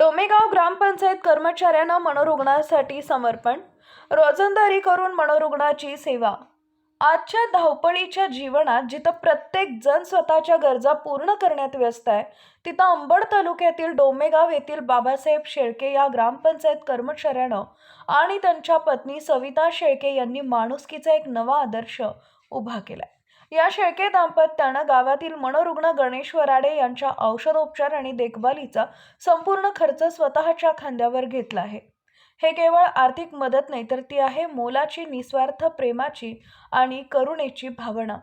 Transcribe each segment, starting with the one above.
डोमेगाव ग्रामपंचायत कर्मचाऱ्यांना मनोरुग्णासाठी समर्पण रोजंदारी करून मनोरुग्णाची सेवा. आजच्या धावपळीच्या जीवनात जिथं प्रत्येक जण स्वतःच्या गरजा पूर्ण करण्यात व्यस्त आहे तिथं अंबड तालुक्यातील डोमेगाव येथील बाबासाहेब शेळके या ग्रामपंचायत कर्मचाऱ्यानं आणि त्यांच्या पत्नी सविता शेळके यांनी माणुसकीचा एक नवा आदर्श उभा केला आहे या शेळके दाम्पत्यानं गावातील मनोरुग्ण गणेश वराडे यांच्या औषधोपचार आणि देखभालीचा संपूर्ण खर्च स्वतःच्या खांद्यावर घेतला आहे. हे केवळ आर्थिक मदत नाही तर ती आहे मोलाची निस्वार्थ प्रेमाची आणि करुणेची भावना.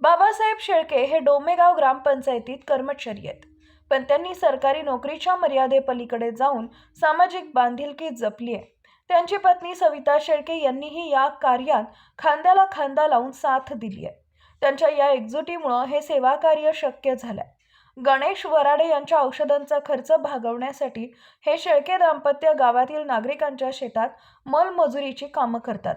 बाबासाहेब शेळके हे डोमेगाव ग्रामपंचायतीत कर्मचारी आहेत. पण त्यांनी सरकारी नोकरीच्या मर्यादेपलीकडे जाऊन सामाजिक बांधिलकी जपली आहे. त्यांची पत्नी सविता शेळके यांनीही या कार्यात खांद्याला खांदा लावून साथ दिली आहे. त्यांच्या या एकजुटीमुळं हे सेवाकार्य शक्य झालंय. गणेश वराडे यांच्या औषधांचा खर्च भागवण्यासाठी हे शेळके दाम्पत्य गावातील नागरिकांच्या शेतात मलमजुरीची कामं करतात.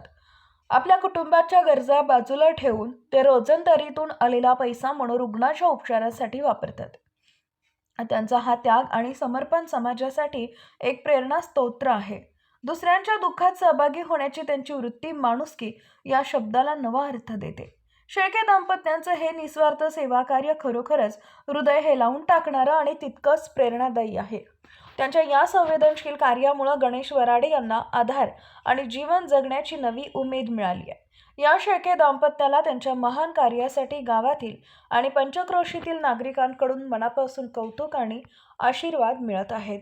आपल्या कुटुंबाच्या गरजा बाजूला ठेवून ते रोजंदारीतून आलेला पैसा म्हणून रुग्णाच्या उपचारासाठी वापरतात. त्यांचा हा त्याग आणि समर्पण समाजासाठी एक प्रेरणा स्तोत्र आहे. दुसऱ्यांच्या दुःखात सहभागी होण्याची त्यांची वृत्ती माणुसकी या शब्दाला नवा अर्थ देते. शेळके दाम्पत्यांचं हे निस्वार्थ सेवा कार्य खरोखरच हृदय हेलावून टाकणारं आणि तितकंच प्रेरणादायी आहे. त्यांच्या या संवेदनशील कार्यामुळं गणेश वराडे यांना आधार आणि जीवन जगण्याची नवी उमेद मिळाली आहे. या शेळके दाम्पत्याला त्यांच्या महान कार्यासाठी गावातील आणि पंचक्रोशीतील नागरिकांकडून मनापासून कौतुक आणि आशीर्वाद मिळत आहेत.